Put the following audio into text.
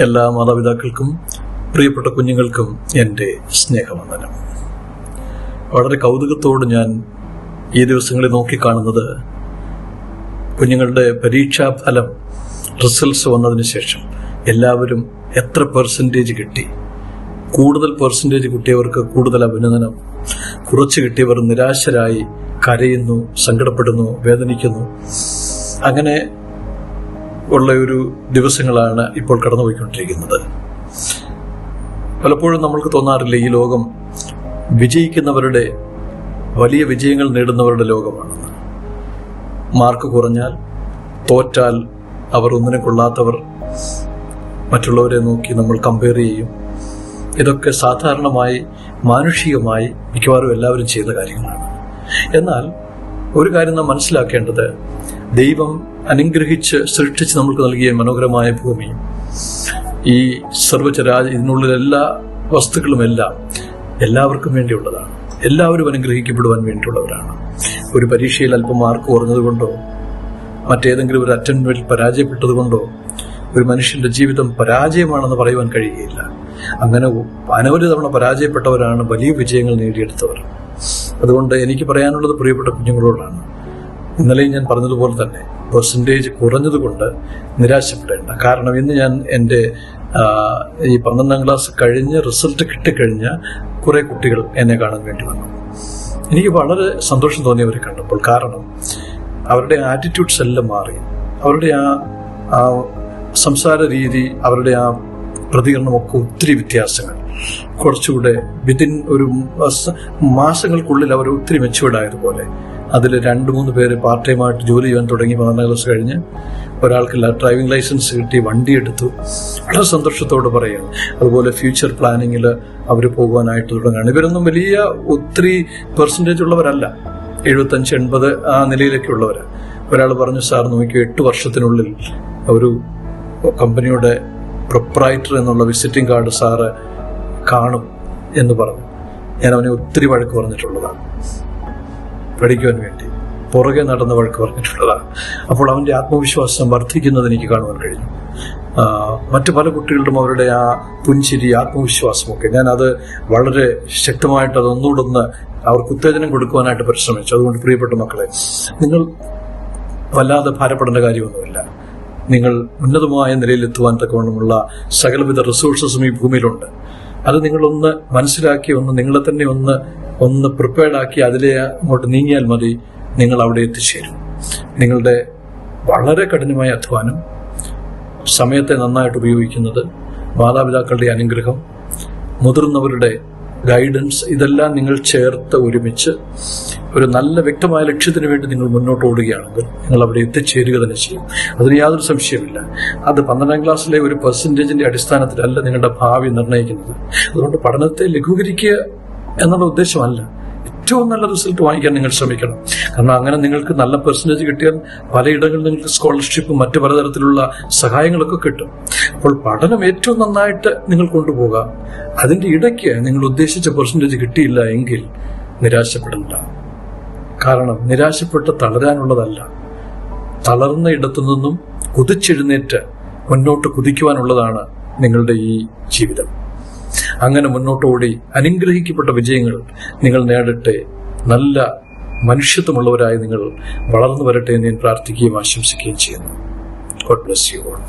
എല്ലാ മാതാപിതാക്കൾക്കും പ്രിയപ്പെട്ട കുഞ്ഞുങ്ങൾക്കും എന്റെ സ്നേഹവന്ദനം. വളരെ കൗതുകത്തോട് ഞാൻ ഈ ദിവസങ്ങളിൽ നോക്കിക്കാണുന്നത് കുഞ്ഞുങ്ങളുടെ പരീക്ഷാ ഫലം റിസൾട്ട്സ് വന്നതിന് ശേഷം എല്ലാവരും എത്ര പെർസെന്റേജ് കിട്ടി കൂടുതൽ പെർസെന്റേജ് കിട്ടിയവർക്ക് കൂടുതൽ അഭിനന്ദനം കുറച്ച് കിട്ടിയവർ നിരാശരായി കരയുന്നു സങ്കടപ്പെടുന്നു വേദനിക്കുന്നു. അങ്ങനെ ഉള്ള ഒരു ദിവസങ്ങളാണ് ഇപ്പോൾ കടന്നുപോയിക്കൊണ്ടിരിക്കുന്നത്. പലപ്പോഴും നമ്മൾക്ക് തോന്നാറില്ല ഈ ലോകം വിജയിക്കുന്നവരുടെ വലിയ വിജയങ്ങൾ നേടുന്നവരുടെ ലോകമാണെന്ന്. മാർക്ക് കുറഞ്ഞാൽ തോറ്റാൽ അവർ ഒന്നിനെ കൊള്ളാത്തവർ മറ്റുള്ളവരെ നോക്കി നമ്മൾ കമ്പയർ ചെയ്യും. ഇതൊക്കെ സാധാരണമായി മാനുഷികമായി മിക്കവാറും എല്ലാവരും ചെയ്യുന്ന കാര്യങ്ങളാണ്. എന്നാൽ ഒരു കാര്യം നാം മനസ്സിലാക്കേണ്ടത് ദൈവം അനുഗ്രഹിച്ച് സൃഷ്ടിച്ച് നമുക്ക് നൽകിയ മനോഹരമായ ഭൂമി ഈ സർവചരാ ഇതിനുള്ളിൽ എല്ലാ വസ്തുക്കളുമെല്ലാം എല്ലാവർക്കും വേണ്ടിയുള്ളതാണ്. എല്ലാവരും അനുഗ്രഹിക്കപ്പെടുവാൻ വേണ്ടിയുള്ളവരാണ്. ഒരു പരീക്ഷയിൽ അല്പം മാർക്ക് കുറഞ്ഞതുകൊണ്ടോ മറ്റേതെങ്കിലും ഒരു അറ്റൻമെന്റിൽ പരാജയപ്പെട്ടതുകൊണ്ടോ ഒരു മനുഷ്യന്റെ ജീവിതം പരാജയമാണെന്ന് പറയുവാൻ കഴിയുകയില്ല. അങ്ങനെ അനവധി തവണ പരാജയപ്പെട്ടവരാണ് വലിയ വിജയങ്ങൾ നേടിയെടുത്തവർ. അതുകൊണ്ട് എനിക്ക് പറയാനുള്ളത് പ്രിയപ്പെട്ട കുഞ്ഞുങ്ങളോടാണ്. ഇന്നലെയും ഞാൻ പറഞ്ഞതുപോലെ തന്നെ പെർസെന്റേജ് കുറഞ്ഞതുകൊണ്ട് നിരാശപ്പെടേണ്ട. കാരണം ഇന്ന് ഞാൻ എന്റെ ഈ പന്ത്രണ്ടാം ക്ലാസ് കഴിഞ്ഞ് റിസൾട്ട് കിട്ടിക്കഴിഞ്ഞ കുറേ കുട്ടികൾ എന്നെ കാണാൻ വേണ്ടി വന്നു. എനിക്ക് വളരെ സന്തോഷം തോന്നിയവരെ കണ്ടപ്പോൾ. കാരണം അവരുടെ ആറ്റിറ്റ്യൂഡ്സ് എല്ലാം മാറി. അവരുടെ ആ സംസാര രീതി അവരുടെ ആ പ്രതികരണമൊക്കെ ഒത്തിരി വ്യത്യാസങ്ങൾ. കുറച്ചുകൂടെ വിതിൻ ഒരു മാസ- മാസങ്ങൾക്കുള്ളിൽ അവർ ഒത്തിരി മെച്ചുവേർഡായതുപോലെ അതിൽ രണ്ട് മൂന്ന് പേര് പാർട്ട് ടൈമായിട്ട് ജോലി ചെയ്യാൻ തുടങ്ങി പന്ത്രണ്ടാം ക്ലാസ് കഴിഞ്ഞ് ഒരാൾക്ക് ഡ്രൈവിംഗ് ലൈസൻസ് കിട്ടി വണ്ടി എടുത്തു. വളരെ സന്തോഷത്തോട് പറയുകയാണ്. അതുപോലെ ഫ്യൂച്ചർ പ്ലാനിങ്ങിൽ അവർ പോകുവാനായിട്ട് തുടങ്ങുകയാണ്. ഇവരൊന്നും വലിയ ഒത്തിരി പെർസെന്റേജ് ഉള്ളവരല്ല. എഴുപത്തഞ്ച് എൺപത് ആ നിലയിലൊക്കെ ഉള്ളവരാണ് ഒരാൾ പറഞ്ഞു സാർ നോക്കിയോ എട്ട് വർഷത്തിനുള്ളിൽ ഒരു കമ്പനിയുടെ പ്രൊപ്രൈറ്റർ എന്നുള്ള വിസിറ്റിംഗ് കാർഡ് സാറ് കാണും എന്ന് പറഞ്ഞു. ഞാൻ അവനെ ഒത്തിരി വഴക്ക് പറഞ്ഞിട്ടുള്ളതാണ്. പഠിക്കുവാൻ വേണ്ടി. പുറകെ നടന്ന വഴക്ക് പറഞ്ഞിട്ടുള്ളതാണ്. അപ്പോൾ അവന്റെ ആത്മവിശ്വാസം വർദ്ധിക്കുന്നത് എനിക്ക് കാണുവാൻ കഴിഞ്ഞു. മറ്റു പല കുട്ടികളുടെ അവരുടെ ആ പുഞ്ചിരി ആത്മവിശ്വാസമൊക്കെ ഞാൻ അത് വളരെ ശക്തമായിട്ട് അത് ഒന്നുകൂടെ ഒന്ന് അവർക്ക് ഉത്തേജനം കൊടുക്കുവാനായിട്ട് പരിശ്രമിച്ചു. അതുകൊണ്ട് പ്രിയപ്പെട്ട മക്കളെ നിങ്ങൾ വല്ലാതെ ഭാരപ്പെടേണ്ട കാര്യമൊന്നുമില്ല. നിങ്ങൾ ഉന്നതമായ നിലയിലെത്തുവാൻ തക്കവണ്ണമുള്ള സകലവിധ റിസോഴ്സസും ഈ ഭൂമിയിലുണ്ട്. അത് നിങ്ങളൊന്ന് മനസ്സിലാക്കി ഒന്ന് നിങ്ങളെ തന്നെ ഒന്ന് ഒന്ന് പ്രിപ്പയർഡാക്കി അതിലെ അങ്ങോട്ട് നീങ്ങിയാൽ മതി നിങ്ങൾ അവിടെ എത്തിച്ചേരും. നിങ്ങളുടെ വളരെ കഠിനമായ അധ്വാനം സമയത്തെ നന്നായിട്ട് ഉപയോഗിക്കുന്നത് മാതാപിതാക്കളുടെ അനുഗ്രഹം മുതിർന്നവരുടെ ഗൈഡൻസ് ഇതെല്ലാം നിങ്ങൾ ചേർത്ത് ഒരുമിച്ച് ഒരു നല്ല വ്യക്തമായ ലക്ഷ്യത്തിന് വേണ്ടി നിങ്ങൾ മുന്നോട്ട് ഓടുകയാണെങ്കിൽ നിങ്ങൾ അവിടെ എത്തിച്ചേരുക തന്നെ ചെയ്യും. അതിന് യാതൊരു സംശയമില്ല അത് പന്ത്രണ്ടാം ക്ലാസ്സിലെ ഒരു പെർസെന്റേജിന്റെ അടിസ്ഥാനത്തിലല്ല നിങ്ങളുടെ ഭാവി നിർണയിക്കുന്നത്. അതുകൊണ്ട് പഠനത്തെ ലഘൂകരിക്കുക എന്നുള്ള ഉദ്ദേശമല്ല. ഏറ്റവും നല്ല റിസൾട്ട് വാങ്ങിക്കാൻ നിങ്ങൾ ശ്രമിക്കണം. കാരണം അങ്ങനെ നിങ്ങൾക്ക് നല്ല പെർസെന്റേജ് കിട്ടിയാൽ പലയിടങ്ങളിൽ നിങ്ങൾക്ക് സ്കോളർഷിപ്പും മറ്റു പലതരത്തിലുള്ള സഹായങ്ങളൊക്കെ കിട്ടും. അപ്പോൾ പഠനം ഏറ്റവും നന്നായിട്ട് നിങ്ങൾ കൊണ്ടുപോകുക അതിന്റെ ഇടയ്ക്ക് നിങ്ങൾ ഉദ്ദേശിച്ച പെർസെന്റേജ് കിട്ടിയില്ല എങ്കിൽ നിരാശപ്പെടണ്ട. കാരണം നിരാശപ്പെട്ട് തളരാനുള്ളതല്ല. തളർന്ന ഇടത്തു നിന്നും കുതിച്ചെഴുന്നേറ്റ് മുന്നോട്ട് കുതിക്കുവാനുള്ളതാണ് നിങ്ങളുടെ ഈ ജീവിതം. അങ്ങനെ മുന്നോട്ടോടി അനുഗ്രഹിക്കപ്പെട്ട വിജയങ്ങൾ നിങ്ങൾ നേടട്ടെ. നല്ല മനുഷ്യത്വമുള്ളവരായി നിങ്ങൾ വളർന്നു വരട്ടെ എന്ന് ഞാൻ പ്രാർത്ഥിക്കുകയും ആശംസിക്കുകയും ചെയ്യുന്നു. God bless you all